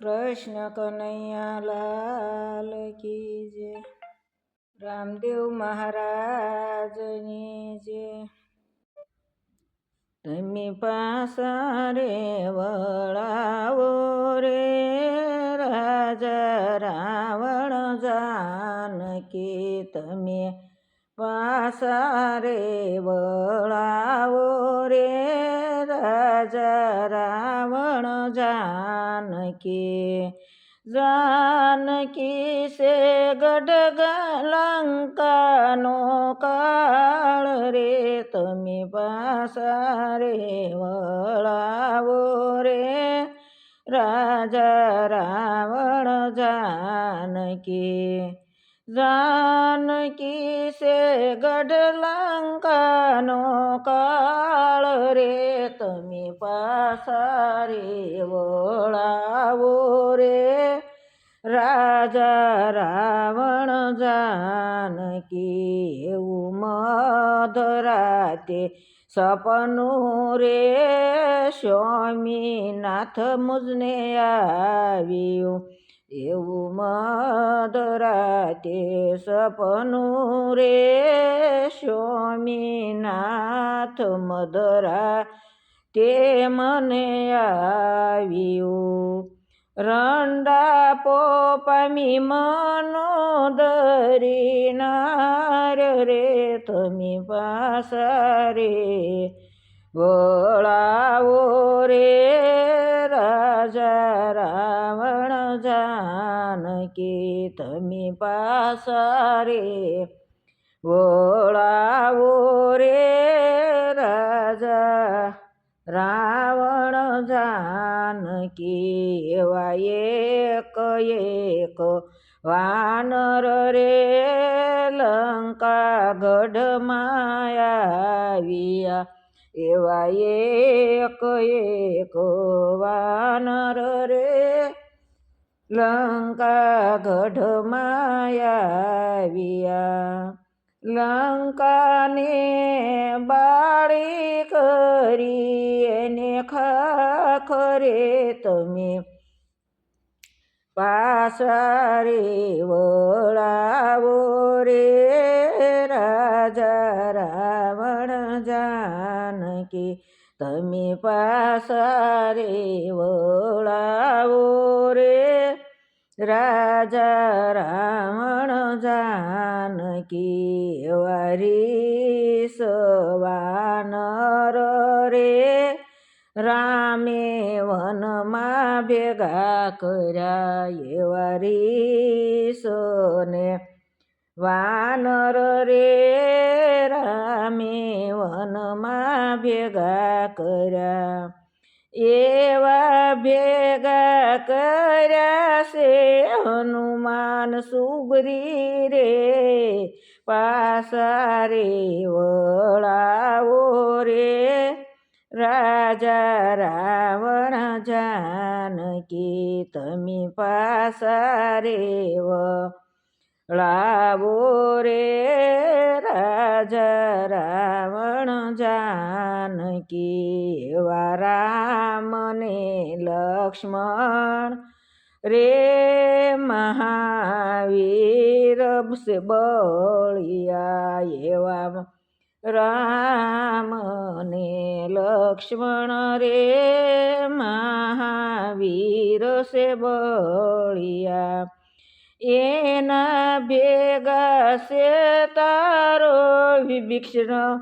કૃષ્ણ કનૈયા લાલ કી જય. રામદેવ મહારાજની જય. તમે પાસા રે વળાવો રે રાજા રાવણ જાનકી. તમે પાસા રે વળાવો રે રાજા રાવણ જાનકી જાનકી સે ગઢ લંકાનો કાળ રે તમે પાસા રે વળાવો રે રાજા રાવણ જાનકી જાનકી સે ગઢ લંકાનો કાળ રે તમે પાસા રે વળાવો રે રાજા રાવણ જાનકી એવું મધરાતે સપનું રે સ્વામીનાથ મુજને આવ્યું એવું મધરાતે સપનું રે સ્વામીનાથ મધરા તે મને આવ્યું. રંડા પોપામી મનોદરી નાર રે તમે પાસા રે. વળાવો તમે પાસા રે વળાવો રે રાજા. રાવણ જાનકી એવા એક એક વાનર રે લંકા ગઢમાં આવ્યા. એવા એક એક વાનર રે લંકા ગઢમાં આવ્યા લંકાને બાળી કરી એને ખાખરે તમે પાસા રે વળાવો રે રાજા રાવણ જાનકી. તમે પાસા રે વળાવો રે રાજા રાવણ જાનકી વારી સવાનર રે. રામે વનમાં ભેગા કર્યા એવા રીસને વાનર રે રામે વનમાં ભેગા કર્યા એવા ભેગા કર્યા છે હનુમાન સુગરી રે. પાસા રે વળાવો રે. રાજા રાવણ જાનકી, તમે પાસા રે વળાવો રે રાજા રાવણ જાનકી એવા રામને લક્ષ્મણ રે મહાવીર બળિયા એવા રામ ને લક્ષ્મણ રે મહાવીર સે બળિયા એના ભેગા સે તારો વિભીક્ષણ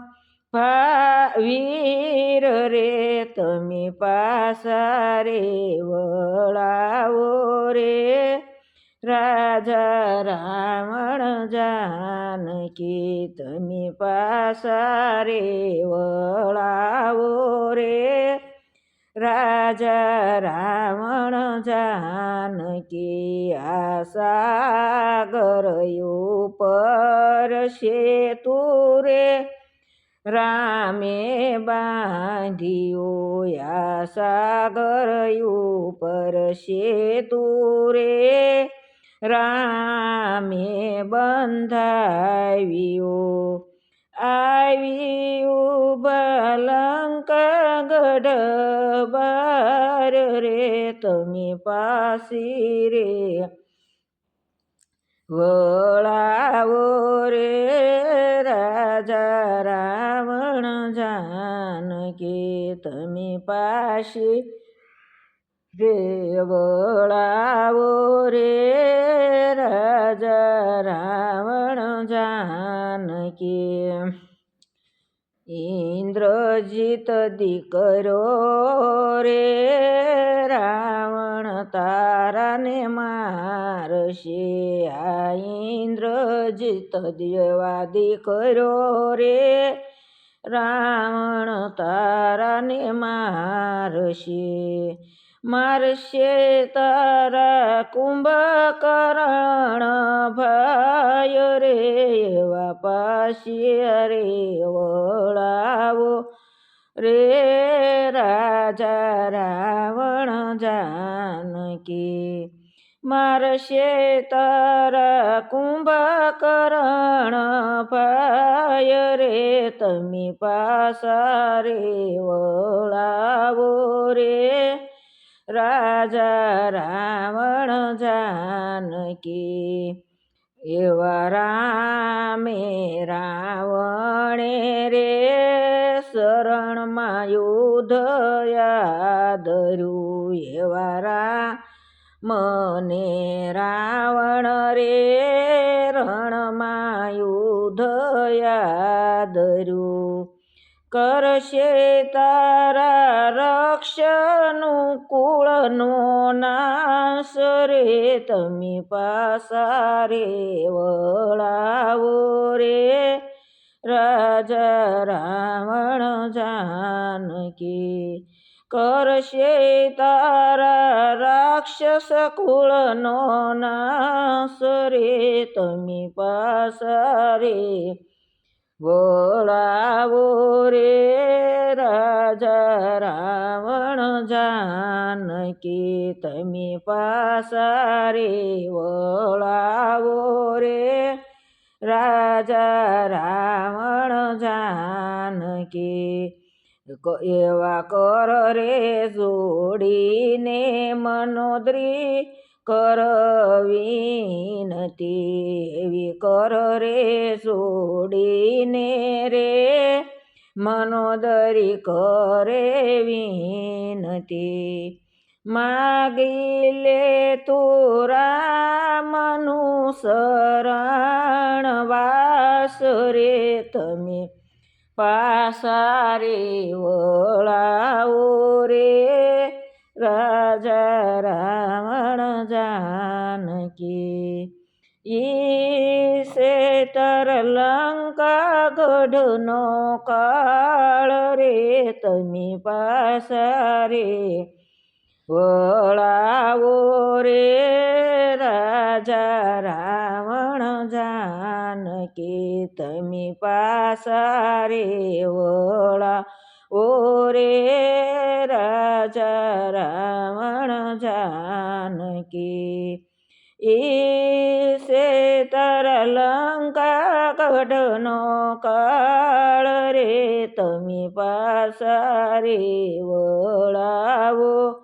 વીર રે, તમે પાસા રે, વળાવો રે. રાજા રાવણ જાનકી, તમે પાસા રે, વળાવો રે. રાજા રાવણ જાનકી આ સાગર ઉપર સેતુ રે રામે બાંધ્યો આ સાગર ઉપર સેતુ રે રામે બંધાવ્યો આવ્યું બલંક ગઢ બાર રે, તમે પાસી રે. વળાવો રે, રાજા રાવણ જાનકી, તમે પાશી રે. વળાવો રે ઇન્દ્રજીત દીકરો રે, રાવણ તારાને મારશે, આ ઇન્દ્રજીત દેવા દીકરો રે, રાવણ તારાને મારશે. મારશે તારા કુંભકરણ ભય રે પાછી રે વળાવો. રે રાજા રાવણ જાનકી, મારશે તારા કુંભકરણ પાય રે તમે પાસા રે વળાવો રે. રાજા રાવણ જાનકી એવા રામે રાવણે રે શરણમાં યુધયા ધર્યું એવા રા મને રાવણ રે રણમાં યુધયા યાદર્યું. કરશે તારા રક્ષનું કુળનો નાશ રે. તમે પાસા રે, વળાવો રે. રાજા રાવણ જાનકી કરશે તારા રાક્ષસ કુળનો નાશ રે. તમે પાસા રે વળાવો રે રાજા રાવણ જાનકી, તમે પાસા રે વળાવો રે રાજા રાવણ જાનકી. એવા કર રે જોડીને મનોદ્રી કર વિનતી એવી કર રે જોડીને રે. મનોદરી કરે વિનતી માગી લે તોરા મનુ શરણ વાસ રે તમે. પાસા રે વળાવો રે ઈ શેતર લંકા ગઢનો કાળ રે તમે પાસા રે વળાવો રે રાજા રાવણ જાનકી તમે પાસા રે વળા ઓ રે રાજા રાવણ જાનકી. ઈસે તર લંકા કઢનો કાળ રે તમે પાસા રે વળાવો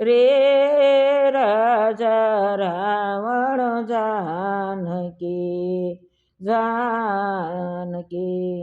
રે રાજા રાવણ જાનકી જાનકી